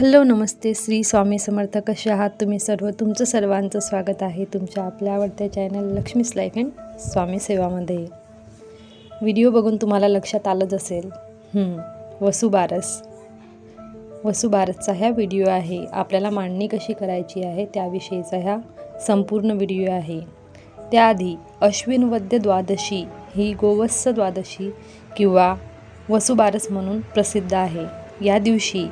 Hello नमस्ते. श्री स्वामी समर्थ कसे आहात तुम्ही सर्व? तुमचं सर्वांचं स्वागत आहे तुमच्या आपल्या आवडत्या चॅनल लक्ष्मीस लाईफ अँड स्वामी सेवामध्ये. व्हिडिओ बघून तुम्हाला लक्षात आलंच असेल. वसुबारस वसुबारसचा ह्या व्हिडिओ आहे. आपल्याला मांडणी कशी करायची आहे त्याविषयीचा ह्या संपूर्ण व्हिडिओ आहे. त्याआधी अश्विन वद्य द्वादशी ही गोवत्स द्वादशी किंवा वसुबारस म्हणून प्रसिद्ध आहे. या दिवशी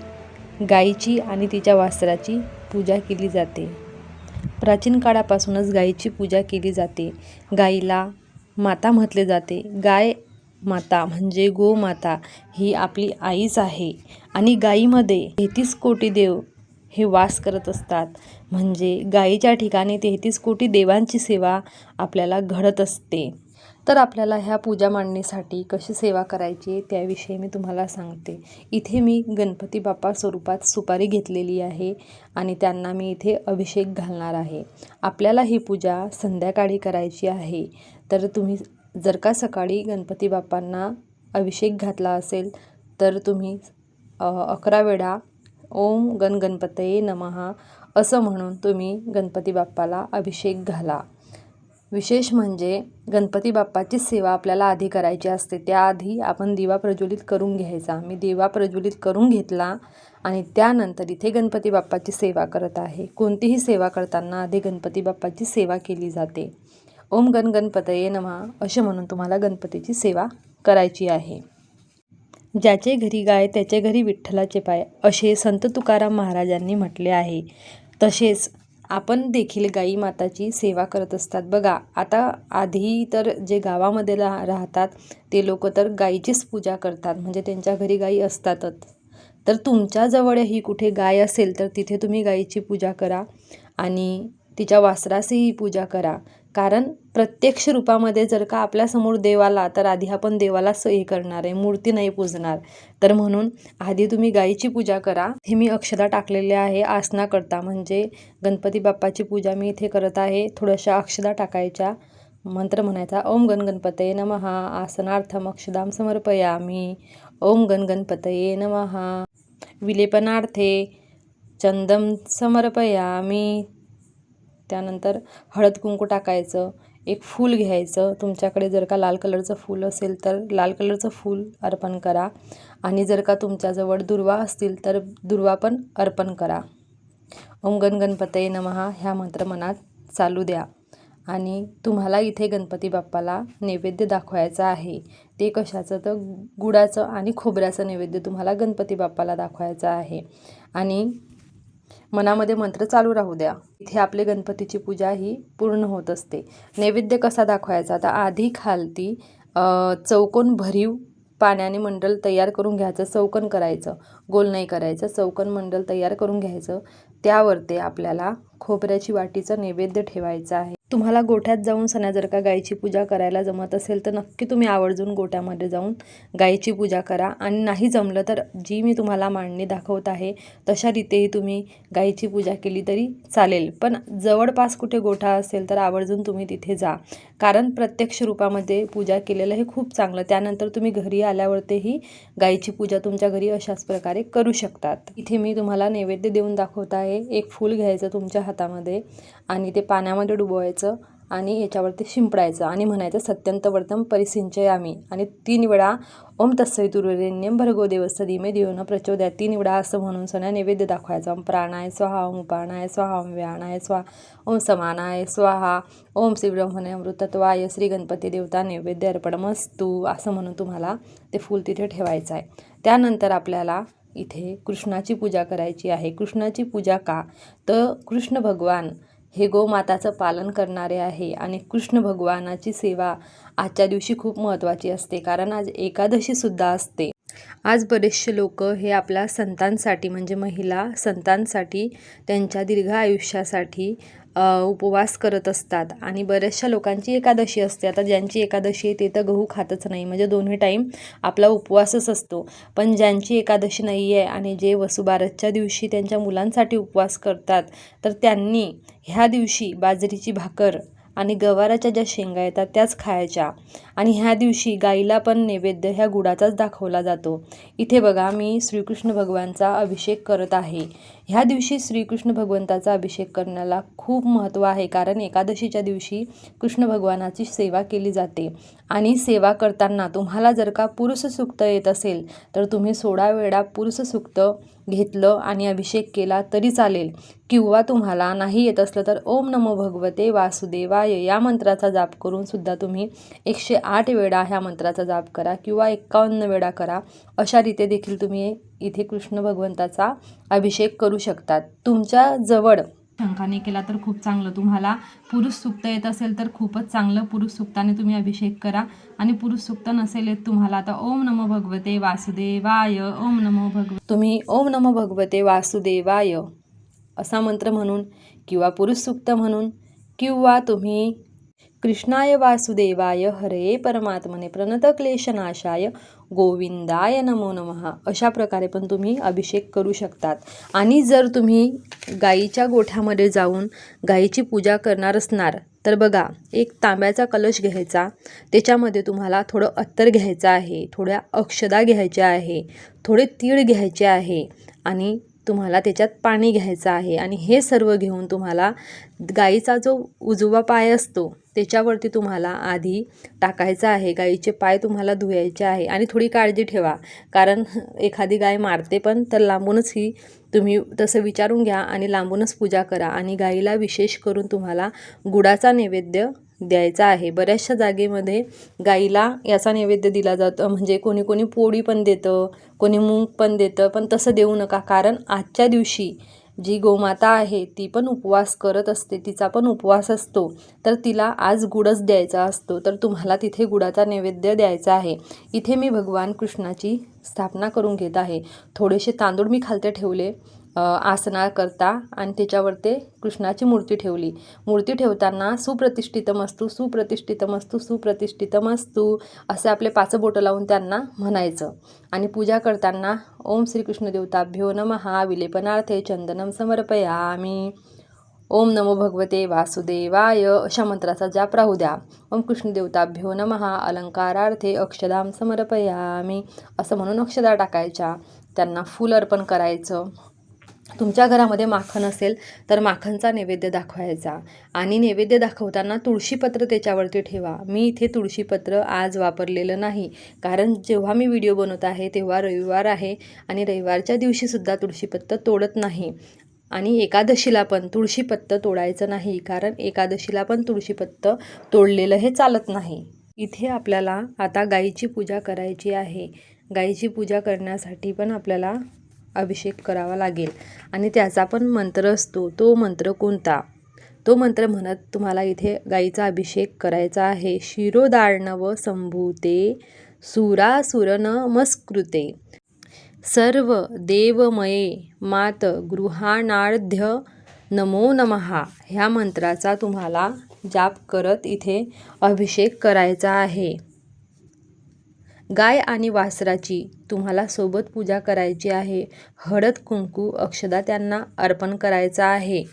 गायीची आणि तिच्या वासराची पूजा केली जाते. प्राचीन काळापासूनच गायीची पूजा केली जाते. गायीला माता म्हटले जाते. गाय माता म्हणजे गोमाता ही आपली आईच आहे आणि गायीमध्ये तेहतीस कोटी देव हे वास करत असतात. म्हणजे गायीच्या ठिकाणी तेहतीस कोटी देवांची सेवा आपल्याला घडत असते. तर आपल्याला ह्या पूजा मांडणीसाठी कशी सेवा करायची त्याविषयी मी तुम्हाला सांगते. इथे मी गणपती बाप्पा स्वरूपात सुपारी घेतलेली आहे आणि त्यांना मी इथे अभिषेक घालणार आहे. आपल्याला ही पूजा संध्याकाळी करायची आहे. तर तुम्ही जर का सकाळी गणपती बाप्पांना अभिषेक घातला असेल तर तुम्ही अकरा वेळा ओम गण गणपतये नमहा असं म्हणून तुम्ही गणपती बाप्पाला अभिषेक घाला. विशेष म्हणजे गणपती बाप्पाची सेवा आपल्याला आधी करायची असते. त्याआधी आपण दिवा प्रज्वलित करून घ्यायचा. मी दिवा प्रज्वलित करून घेतला आणि त्यानंतर इथे गणपती बाप्पाची सेवा करत आहे. कोणतीही सेवा करताना आधी गणपती बाप्पाची सेवा केली जाते. ओम गण गणपतये नमः असे म्हणून तुम्हाला गणपतीची सेवा करायची आहे. ज्याचे घरी गाय त्याचे घरी विठ्ठलाचे पाय असे संत तुकाराम महाराजांनी म्हटले आहे. तसेच आपण देखील गाई माताची सेवा करत असतात. बघा आता आधी तर जे गावामध्ये रा राहतात ते लोक तर गाईचीच पूजा करतात. म्हणजे त्यांच्या घरी गाई असतातच. तर तुमच्याजवळही कुठे गाय असेल तर तिथे तुम्ही गाईची पूजा करा आणि तिच्या वासरासही पूजा करा. कारण प्रत्यक्ष रूपामध्ये जर का आपल्यासमोर देव आला तर आधी आपण देवालाच हे करणार आहे मूर्ती नाही पूजणार. तर म्हणून आधी तुम्ही गाईची पूजा करा. हे मी अक्षदा टाकलेले आहे आसना करता. म्हणजे गणपती बाप्पाची पूजा मी इथे करत आहे. थोड्याशा अक्षदा टाकायच्या. मंत्र म्हणायचा ओम गण गणपतये नमहा आसनार्थम अक्षदाम समर्पयामी. ओम गण गणपतये नमहा विलेपनार्थे चंदम समर्पयामी. त्यानंतर हळद कुंकू टाकायचं एक फूल घ्यायचं. तुमच्याकडे जर का लाल कलरचं फूल असेल तर लाल कलरचं फूल अर्पण करा. आणि जर का तुमच्याजवळ दुर्वा असतील तर दुर्वा पण अर्पण करा. ओम गण गणपतये नमहा ह्या मंत्र मनात चालू द्या. आणि तुम्हाला इथे गणपती बाप्पाला नैवेद्य दाखवायचा आहे. ते कशाचं? तर गुडाचं आणि खोबऱ्याचं नैवेद्य तुम्हाला गणपती बाप्पाला दाखवायचं आहे. आणि मनामध्ये मंत्र चालू राहू द्या. इथे आपले गणपतीची पूजा ही पूर्ण होत असते. नैवेद्य कसा दाखवायचा? आता आधी खालती चौकोन भरीव पाण्याने मंडल तयार करून घ्यायचं चौकन करायचं. गोल नाही करायचं चौकन मंडल तयार करून घ्यायचं. त्यावरती आपल्याला खोबऱ्याची वाटीचं नैवेद्य ठेवायचं आहे. तुम्हाला गोठ्यात जाऊन सणा जर का गायीची पूजा करायला जमत असेल तर नक्की तुम्ही आवर्जून गोठ्यामध्ये जाऊन गायीची पूजा करा. आणि नाही जमलं तर जी मी तुम्हाला मांडणी दाखवत आहे तशा रीतेही तुम्ही गायीची पूजा केली तरी चालेल. पण जवळपास कुठे गोठा असेल तर आवर्जून तुम्ही तिथे जा. कारण प्रत्यक्ष रूपामध्ये पूजा केलेलं हे खूप चांगलं. त्यानंतर तुम्ही घरी आल्यावरतीही गाईची पूजा तुमच्या घरी अशाच प्रकारे करू शकतात. इथे मी तुम्हाला नैवेद्य देऊन दाखवत आहे. एक फूल घ्यायचं तुमच्या हातामध्ये आणि ते पाण्यामध्ये डुबवायचं. आणि याच्यावरती शिंपडायचं आणि म्हणायचं सत्यंतवर्तम परिसिंचयामी. आणि तीन वेळा ओम तत्सवितुर्वरेण्यम भर्गो देवस्य धीमे देवनं प्रचोदया तीन वेळा असं म्हणून सणा नैवेद्य दाखवायचा. ओम प्राणाय स्वाहा ओम उपाणाय स्वाहा ओम व्याणाय स्वाहा ओम समानाय स्वाहा ओम श्रीब्रह्मणे अमृतत्वाय श्री गणपती देवता नैवेद्य अर्पणमस्तू असं म्हणून तुम्हाला ते फूल तिथे ठेवायचं आहे. त्यानंतर आपल्याला इथे कृष्णाची पूजा करायची आहे. कृष्णाची पूजा का? तर कृष्ण भगवान हे गोमाताचं पालन करणारे आहे आणि कृष्ण भगवानाची सेवा आजच्या दिवशी खूप महत्त्वाची असते कारण आज एकादशीसुद्धा असते. आज बरेचसे लोक हे आपल्या संतांसाठी म्हणजे महिला संतांसाठी त्यांच्या दीर्घ आयुष्यासाठी उपवास करत असतात. आणि बऱ्याचशा लोकांची एकादशी असते. आता ज्यांची एकादशी आहे ते तर गहू खातच नाही. म्हणजे दोन्ही टाईम आपला उपवासच असतो. पण ज्यांची एकादशी नाही आहे आणि जे वसुबारसच्या दिवशी त्यांच्या मुलांसाठी उपवास करतात तर त्यांनी ह्या दिवशी बाजरीची भाकर आणि गवाराच्या ज्या शेंगा येतात त्याच खायच्या. आणि ह्या दिवशी गाईला पण नैवेद्य ह्या गुडाचाच दाखवला जातो. इथे बघा मी श्रीकृष्ण भगवानचा अभिषेक करत आहे. ह्या दिवशी श्रीकृष्ण भगवंताचा अभिषेक करण्याला खूप महत्त्व आहे कारण एकादशीच्या दिवशी कृष्ण भगवानाची सेवा केली जाते. आणि सेवा करताना तुम्हाला जर का पुरुष सुक्त येत असेल तर तुम्ही सोळा वेळा पुरुष सुक्त घेतलं आणि अभिषेक केला तरी चालेल. किंवा तुम्हाला नाही येत असलं तर ओम नमो भगवते वासुदेवाय या मंत्राचा जाप करून सुद्धा तुम्ही एकशे आठ वेळा ह्या मंत्राचा जाप करा किंवा एक्कावन्न वेळा करा. अशा रीते देखील तुम्ही इथे कृष्ण भगवंताचा अभिषेक करू शकतात. तुमच्या जवळ शंखाने केला तर खूप चांगलं. तुम्हाला पुरुष सुक्त येत असेल तर खूपच चांगलं. पुरुष सुक्ताने तुम्ही अभिषेक करा. आणि पुरुष सुक्त नसेल येत तुम्हाला आता ओम नमो भगवते वासुदेवाय. ओम नमो भगव तुम्ही ओम नमो भगवते वासुदेवाय असा मंत्र म्हणून किंवा पुरुष सुक्त म्हणून किंवा तुम्ही कृष्णाय वासुदेवाय हरे परमात्मने प्रणत क्लेशनाशाय गोविंदाय नमो नमः. अशा प्रकारे पण तुम्ही अभिषेक करू शकतात. आणि जर तुम्ही गाईच्या गोठ्यामध्ये जाऊन गाईची पूजा करणार असणार तर बघा एक तांब्याचा कलश घ्यायचा. त्याच्यामध्ये तुम्हाला थोडं अत्तर घ्यायचं आहे थोड्या अक्षदा घ्यायच्या आहे थोडे तीळ घ्यायचे आहे आणि तुम्हाला त्याच्यात पाणी घ्यायचं आहे. आणि हे सर्व घेऊन तुम्हाला गाईचा जो उजवा पाय असतो त्याच्यावरती तुम्हाला आधी टाकायचं आहे. गाईचे पाय तुम्हाला धुवायचे आहे. आणि थोडी काळजी ठेवा. कारण एखादी गाय मारते पण तर लांबूनच ही तुम्ही तसं विचारून घ्या आणि लांबूनच पूजा करा. आणि गाईला विशेष करून तुम्हाला गुडाचा नैवेद्य द्यायचा आहे. बऱ्याचशा जागेमध्ये गाईला याचा नैवेद्य दिला जातो. म्हणजे कोणी कोणी पोळी पण देतं कोणी मूग पण देतं पण तसं देऊ नका. कारण आजच्या दिवशी जी गोमाता आहे ती पण उपवास करत असते तिचा पण उपवास असतो. तर तिला आज गुडच द्यायचा असतो. तर तुम्हाला तिथे गुडाचा नैवेद्य द्यायचा आहे. इथे मी भगवान कृष्णाची स्थापना करून घेत आहे. थोडेसे तांदूळ मी खालते ठेवले. आसना करता आणि त्याच्यावर ते कृष्णाची मूर्ती ठेवली. मूर्ती ठेवताना सुप्रतिष्ठितमस्तू सुप्रतिष्ठितमस्तू सुप्रतिष्ठितमस्तू असे आपले पाच बोटं लावून त्यांना म्हणायचं. आणि पूजा करताना ओम श्रीकृष्ण देवताभ्यो नमहा विलेपनार्थे चंदनम समर्पयामी. ओम नमो भगवते वासुदेवाय अशा मंत्राचा जाप राहू द्या. ओम कृष्णदेवताभ्यो नमहा अलंकारार्थे अक्षदाम समर्पयामी. असं म्हणून अक्षदा टाकायच्या. त्यांना फूल अर्पण करायचं. तुमच्या घरामध्ये माखन असेल तर माखनचा नैवेद्य दाखवायचा. आणि नैवेद्य दाखवताना तुळशीपत्र त्याच्यावरती ठेवा. मी इथे तुळशीपत्र आज वापरलेलं नाही. कारण जेव्हा मी व्हिडिओ बनवत आहे तेव्हा रविवार आहे आणि रविवारच्या दिवशीसुद्धा तुळशीपत्र तोडत नाही. आणि एकादशीला पण तुळशीपत्त तोडायचं नाही कारण एकादशीला पण तुळशीपत्त तोडलेलं हे चालत नाही. इथे आपल्याला आता गाईची पूजा करायची आहे. गाईची पूजा करण्यासाठी पण आपल्याला अभिषेक करावा लागेल. आणि त्याचा पण मंत्र असतो तो मंत्र कोणता? तो मंत्र म्हणत तुम्हाला इथे गाईचा अभिषेक करायचा आहे. शिरोदार्णव संभूते सुरासुरन मस्कृते. सर्व देवमये मात गृहाणार्ध्य नमो नमहा ह्या मंत्राचा तुम्हाला जाप करत इथे अभिषेक करायचा आहे. गाय आणि वासराची तुम्हाला सोबत पूजा करायची आहे. हळद कुंकू अक्षदा त्यांना अर्पण करायचा आहे.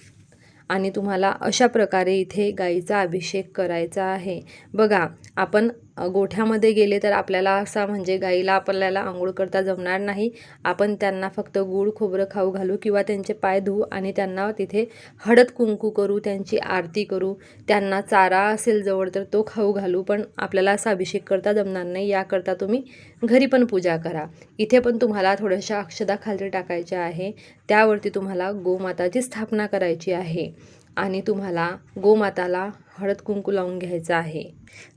आणि तुम्हाला अशा प्रकारे इथे गाईचा अभिषेक करायचा आहे. बघा आपण गोठ्यामध्ये गेले तर आपल्याला असा म्हणजे गाईला आपल्याला आंघोळ करता जमणार नाही. आपण त्यांना फक्त गूळ खोबरं खाऊ घालू किंवा त्यांचे पाय धुवू आणि त्यांना तिथे हळद कुंकू करू त्यांची आरती करू. त्यांना चारा असेल जवळ तर तो खाऊ घालू पण आपल्याला असा अभिषेक करता जमणार नाही. याकरता तुम्ही घरी पण पूजा करा. इथे पण तुम्हाला थोड्याशा अक्षदा खाली टाकायच्या आहे. त्यावरती तुम्हाला गोमाताची स्थापना करायची आहे. आणि तुम्हाला गोमाताला हळद कुंकू लावून घ्यायचं आहे.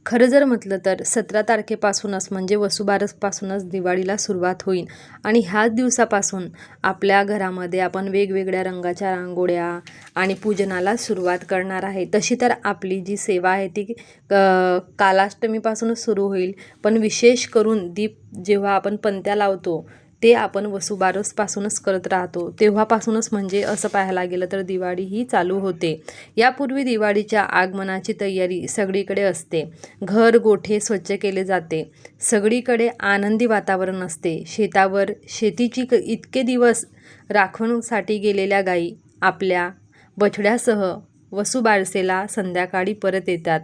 खरं जर म्हटलं तर सतरा तारखेपासूनच म्हणजे वसुबारसपासूनच दिवाळीला सुरुवात होईल. आणि ह्याच दिवसापासून आपल्या घरामध्ये आपण वेगवेगळ्या रंगाच्या रांगोळ्या आणि पूजनाला सुरुवात करणार आहे. तशी तर आपली जी सेवा आहे ती कालाष्टमीपासूनच सुरू होईल. पण विशेष करून दीप जेव्हा आपण पंत्या लावतो ते आपण वसुबारसपासूनच करत राहतो. तेव्हापासूनच म्हणजे असं पाहायला गेलं तर दिवाळी ही चालू होते. यापूर्वी दिवाळीच्या आगमनाची तयारी सगळीकडे असते. घर गोठे स्वच्छ केले जाते. सगळीकडे आनंदी वातावरण असते. शेतावर शेतीची क इतके दिवस राखणसाठी गेलेल्या गायी आपल्या बछड्यासह वसुबारसेला संध्याकाळी परत येतात.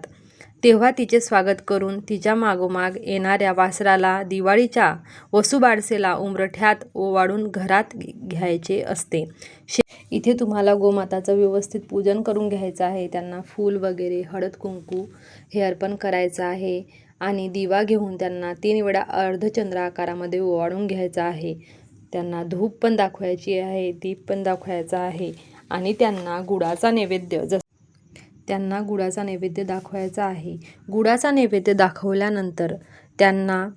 तेव्हा तिचे स्वागत करून तिच्या मागोमाग येणाऱ्या वासराला दिवाळीच्या वसुबारसेला उंबरठ्यात ओवाळून घरात घ्यायचे असते. शे इथे तुम्हाला गोमाताचं व्यवस्थित पूजन करून घ्यायचं आहे. त्यांना फूल वगैरे हळद कुंकू हे अर्पण करायचं आहे आणि दिवा घेऊन त्यांना तीन वेळा अर्धचंद्र आकारामध्ये ओवाळून घ्यायचं आहे. त्यांना धूप पण दाखवायची आहे दीप पण दाखवायचा आहे आणि त्यांना गुळाचा नैवेद्य जस त्यांना गुळाचा नैवेद्य दाखवायचा आहे. गुळाचा नैवेद्य दाखवल्यानंतर त्यांना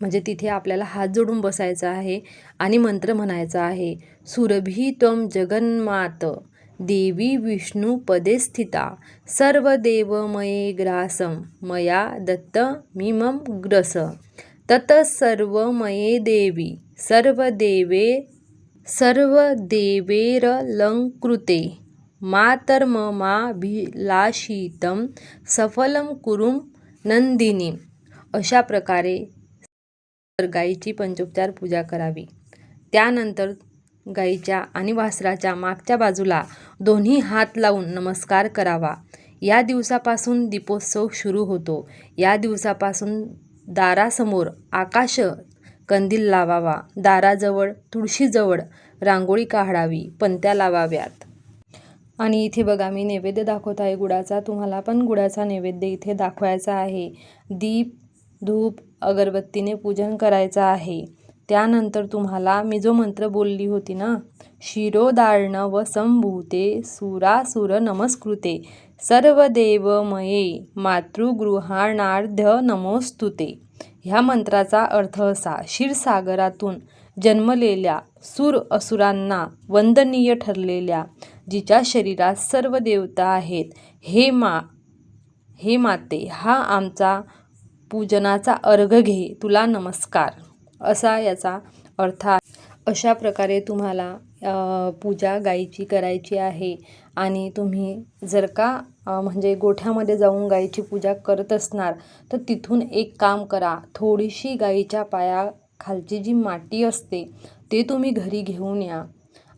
म्हणजे तिथे आपल्याला हात जोडून बसायचा आहे आणि मंत्र म्हणायचा आहे सुरभी त्वम जगन्मात देवी विष्णू पदे स्थिता सर्व देवमये ग्रासम मया दत्त मिमम ग्रस तत सर्वमये देवी सर्व देवे सर्व देवेरलंकृते। मातर्ममाभिलाषितं सफलं कुरुम नंदिनी. अशा प्रकारे गाईची पंचोपचार पूजा करावी. त्यानंतर गाईच्या आणि वासराच्या मागच्या बाजूला दोन्ही हात लावून नमस्कार करावा. या दिवसापासून दीपोत्सव सुरू होतो. या दिवसापासून दारासमोर आकाश कंदील लावावा. दाराजवळ तुळशीजवळ रांगोळी काढावी पंत्या लावाव्यात. आणि इथे बघा मी नैवेद्य दाखवत आहे गुळाचा तुम्हाला पण गुळाचा नैवेद्य इथे दाखवायचा आहे. दीप धूप अगरबत्तीने पूजन करायचं आहे. त्यानंतर तुम्हाला मी जो मंत्र बोलली होती ना शिरोदार्ण संभूते सुरासुर नमस्कृते. सर्व देवमये मातृगृहाणार्ध नमोस्तुते. ह्या मंत्राचा अर्थ असा क्षीरसागरातून जन्मलेल्या सूर असुरांना वंदनीय ठरलेल्या जिच्या शरीरात सर्व देवता आहेत. हे मा हे माते हा आमचा पूजनाचा अर्घ घे तुला नमस्कार. असा याचा अर्थ आहे. अशा प्रकारे तुम्हाला पूजा गाईची करायची आहे. आणि तुम्ही जर का म्हणजे गोठ्यामध्ये जाऊन गाईची पूजा करत असणार तर तिथून एक काम करा. थोडीशी गाईच्या पायाखालची जी माती असते ते तुम्ही घरी घेऊन या.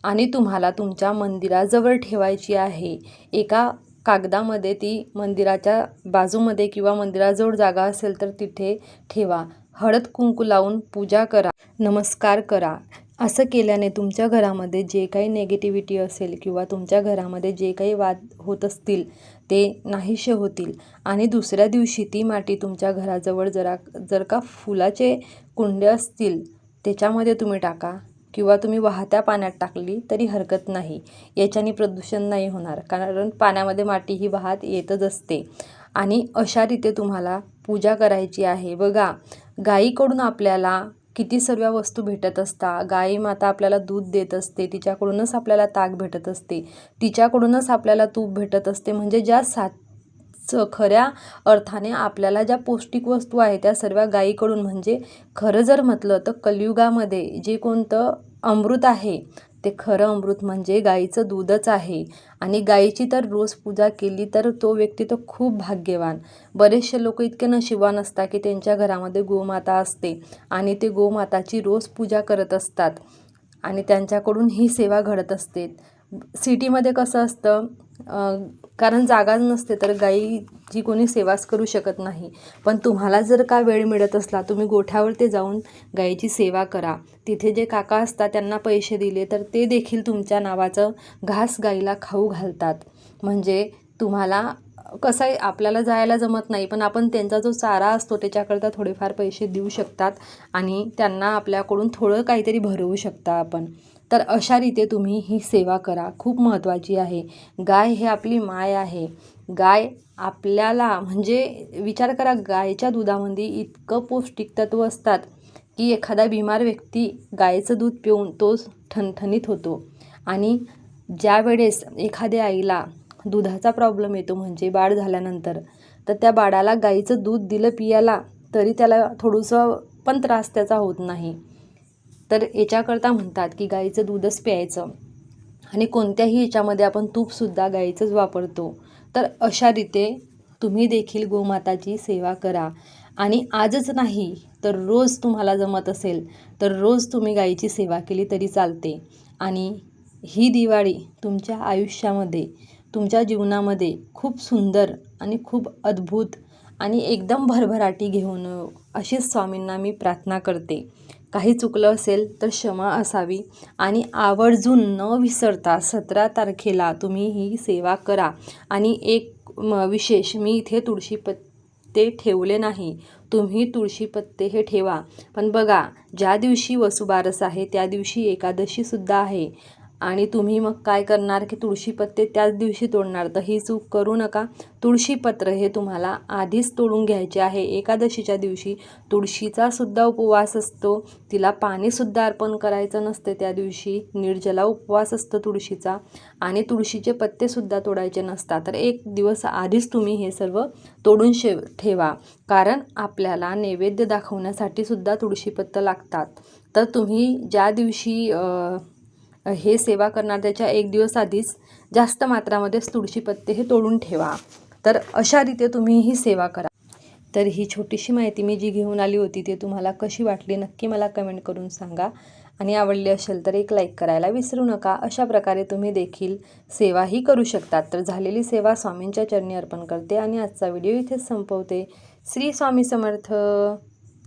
आणि तुम्हाला तुमच्या मंदिराजवळ ठेवायची आहे. एका कागदामध्ये ती मंदिराच्या बाजूमध्ये किंवा मंदिराजवळ जागा असेल तर तिथे ठेवा. हळद कुंकू लावून पूजा करा. नमस्कार करा. असं केल्याने तुमच्या घरामध्ये जे काही नेगेटिव्हिटी असेल किंवा तुमच्या घरामध्ये जे काही वाद होत असतील ते नाहीसे होतील. आणि दुसऱ्या दिवशी ती माती तुमच्या घराजवळ जरा जर का फुलाचे कुंडे असतील त्याच्यामध्ये तुम्ही टाका. किंवा तुम्ही वाहत्या पाण्यात टाकली तरी हरकत नाही. याच्याने प्रदूषण नाही होणार. कारण पाण्यामध्ये माती ही वाहत येतच असते. आणि अशा रीते तुम्हाला पूजा करायची आहे. बघा गाईकडून आपल्याला किती सर्व वस्तू भेटत असता गाई माता आपल्याला दूध देत असते. तिच्याकडूनच आपल्याला ताक भेटत असते. तिच्याकडूनच आपल्याला तूप भेटत असते. म्हणजे ज्या सात च खऱ्या अर्थाने आपल्याला ज्या पौष्टिक वस्तू आहे त्या सर्व गाईकडून म्हणजे खरं जर म्हटलं तर कलियुगामध्ये जे कोणतं अमृत आहे ते खरं अमृत म्हणजे गाईचं दूधच आहे. आणि गाईची तर रोज पूजा केली तर तो व्यक्ती तो खूप भाग्यवान. बरेचसे लोक इतके नशिबान असतात की त्यांच्या घरामध्ये गोमाता असते आणि ते गोमाताची रोज पूजा करत असतात आणि त्यांच्याकडून ही सेवा घडत असते. सिटीमध्ये कसं असतं कारण जागाच नसते तर गाईची कोणी सेवाच करू शकत नाही. पण तुम्हाला जर का वेळ मिळत असला तुम्ही गोठ्यावर ते जाऊन गाईची सेवा करा. तिथे जे काका असतात त्यांना पैसे दिले तर ते देखील तुमच्या नावाचं घास गाईला खाऊ घालतात. म्हणजे तुम्हाला कसं आहे आपल्याला जायला जमत नाही पण आपण त्यांचा जो चारा असतो त्याच्याकरता थोडेफार पैसे देऊ शकतात आणि त्यांना आपल्याकडून थोडं काहीतरी भरवू शकता आपण. तर अशा रीते तुम्ही ही सेवा करा. खूप महत्त्वाची आहे. गाय हे आपली माय आहे. गाय आपल्याला म्हणजे विचार करा गायच्या दुधामध्ये इतकं पौष्टिक तत्व असतात की एखादा बिमार व्यक्ती गायचं दूध पिऊन तो ठणठणीत होतो. आणि ज्या वेळेस एखाद्या आईला दुधाचा प्रॉब्लेम येतो म्हणजे बाळ झाल्यानंतर तर त्या बाळाला गाईचं दूध दिलं पियाला तरी त्याला थोडंसं पण त्रास त्याचा होत नाही. तर याच्याकरता म्हणतात की गाईचं दूधच प्यायचं. आणि कोणत्याही याच्यामध्ये आपण तूपसुद्धा गाईचंच वापरतो. तर अशा रीते तुम्ही देखील गोमाताची सेवा करा. आणि आजच नाही तर रोज तुम्हाला जमत असेल तर रोज तुम्ही गाईची सेवा केली तरी चालते. आणि ही दिवाळी तुमच्या आयुष्यामध्ये तुमच्या जीवनामध्ये खूप सुंदर आणि खूप अद्भुत आणि एकदम भरभराटी घेऊन अशीच स्वामींना मी प्रार्थना करते. काही चुकलं असेल तर क्षमा असावी आणि आवर्जून न विसरता सतरा तारखेला तुम्ही ही सेवा करा. आणि एक म विशेष मी इथे तुळशी पत्ते ठेवले नाही. तुम्ही तुळशी पत्ते हे ठेवा. पण बघा ज्या दिवशी वसुबारस आहे त्या दिवशी एकादशीसुद्धा आहे. आणि तुम्ही मग काय करणार की तुळशीपत्ते त्याच दिवशी तोडणार. तर ही चूक करू नका. तुळशीपत्र हे तुम्हाला आधीच तोडून घ्यायचे आहे. एकादशीच्या दिवशी तुळशीचा सुद्धा उपवास असतो. तिला पाणीसुद्धा अर्पण करायचं नसते त्या दिवशी. निर्जला उपवास असतो तुळशीचा. आणि तुळशीचे पत्तेसुद्धा तोडायचे नसतात. तर एक दिवस आधीच तुम्ही हे सर्व तोडून शे ठेवा. कारण आपल्याला नैवेद्य दाखवण्यासाठी सुद्धा तुळशीपत्र लागतात. तर तुम्ही ज्या दिवशी हे सेवा करणार त्याच्या एक दिवस आधीच जास्त मात्रामध्येच तुळशी पत्ते हे तोडून ठेवा. तर अशा रीते तुम्ही ही सेवा करा. तर ही छोटीशी माहिती मी जी घेऊन आली होती ती तुम्हाला कशी वाटली नक्की मला कमेंट करून सांगा. आणि आवडली असेल तर एक लाईक करायला विसरू नका. अशा प्रकारे तुम्ही देखील सेवाही करू शकतात. तर झालेली सेवा स्वामींच्या चरणी अर्पण करते. आणि आजचा व्हिडिओ इथेच संपवते. श्री स्वामी समर्थ.